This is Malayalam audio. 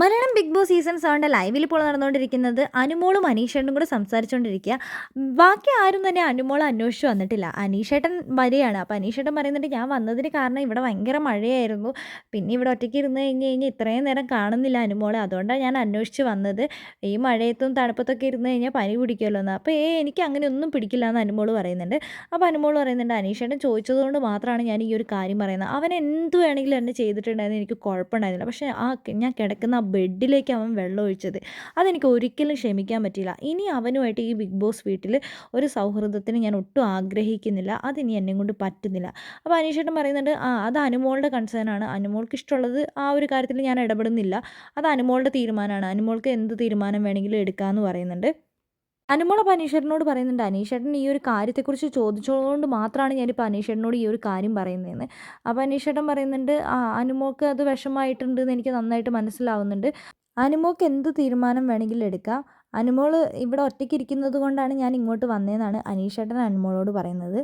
മലയാളം ബിഗ് ബോസ് സീസൺ സെവന്റെ ലൈവിൽ ഇപ്പോൾ നടന്നുകൊണ്ടിരിക്കുന്നത് അനുമോളും അനീഷേട്ടനും കൂടെ സംസാരിച്ചുകൊണ്ടിരിക്കുക. ബാക്കി ആരും തന്നെ അനുമോൾ അന്വേഷിച്ച് വന്നിട്ടില്ല. അനീഷേട്ടൻ വരികയാണ്. അപ്പോൾ അനീഷേട്ടൻ പറയുന്നുണ്ട് ഞാൻ വന്നതിന് കാരണം ഇവിടെ ഭയങ്കര മഴയായിരുന്നു. പിന്നെ ഇവിടെ ഒറ്റയ്ക്ക് ഇരുന്ന് കഴിഞ്ഞ് കഴിഞ്ഞാൽ ഇത്രയും നേരം കാണുന്നില്ല അനുമോളെ. അതുകൊണ്ടാണ് ഞാൻ അന്വേഷിച്ച് വന്നത്. ഈ മഴയത്തും തണുപ്പത്തൊക്കെ ഇരുന്ന് കഴിഞ്ഞാൽ പനി പിടിക്കുമല്ലോ എന്ന്. അപ്പോൾ ഏ എനിക്ക് അങ്ങനെ ഒന്നും പിടിക്കില്ല എന്ന് അനുമോൾ പറയുന്നുണ്ട്. അപ്പോൾ അനുമോൾ പറയുന്നുണ്ട് അനീഷേട്ടൻ ചോദിച്ചതുകൊണ്ട് മാത്രമാണ് ഞാൻ ഈ ഒരു കാര്യം പറയുന്നത്. അവൻ എന്ത് വേണമെങ്കിലും എന്നെ ചെയ്തിട്ടുണ്ടായിരുന്നു. എനിക്ക് കുഴപ്പമുണ്ടായിരുന്നില്ല. പക്ഷേ ആ ഞാൻ കിടക്കുന്ന ബെഡിലേക്ക് അവൻ വെള്ളം ഒഴിച്ചത്. അതെനിക്ക് ഒരിക്കലും ക്ഷമിക്കാൻ പറ്റില്ല ഇനി അവനുമായിട്ട് ഈ ബിഗ് ബോസ് വീട്ടിൽ ഒരു സൗഹൃദത്തിന് ഞാൻ ഒട്ടും ആഗ്രഹിക്കുന്നില്ല. അതിനി എന്നെ കൊണ്ട് പറ്റുന്നില്ല. അപ്പോൾ അനീഷേട്ടൻ പറയുന്നുണ്ട് ആ അത് അനുമോളുടെ കൺസേൺ ആണ്. അനുമോൾക്ക് ഇഷ്ടമുള്ളത് ആ ഒരു കാര്യത്തിൽ ഞാൻ ഇടപെടുന്നില്ല. അത് അനുമോളുടെ തീരുമാനമാണ്. അനുമോൾക്ക് എന്ത് തീരുമാനം വേണമെങ്കിലും എടുക്കാമെന്ന് പറയുന്നുണ്ട്. അനുമോൾ അപ്പോൾ അനീഷേട്ടനോട് പറയുന്നുണ്ട്. അനീഷേട്ടൻ ഈ ഒരു കാര്യത്തെക്കുറിച്ച് ചോദിച്ചതുകൊണ്ട് മാത്രമാണ് ഞാനിപ്പോൾ അനീഷേട്ടനോട് ഈ ഒരു കാര്യം പറയുന്നതെന്ന്. അപ്പോൾ അനീഷേട്ടൻ പറയുന്നുണ്ട് ആ അനുമോൾക്ക് അത് വിഷമമായിട്ടുണ്ട് എന്ന് എനിക്ക് നന്നായിട്ട് മനസ്സിലാവുന്നുണ്ട്. അനുമോൾക്ക് എന്ത് തീരുമാനം വേണമെങ്കിലും എടുക്കാം. അനുമോൾ ഇവിടെ ഒറ്റയ്ക്ക് ഇരിക്കുന്നത് കൊണ്ടാണ് ഞാൻ ഇങ്ങോട്ട് വന്നതെന്നാണ് അനീഷേട്ടൻ അനുമോളോട് പറയുന്നത്.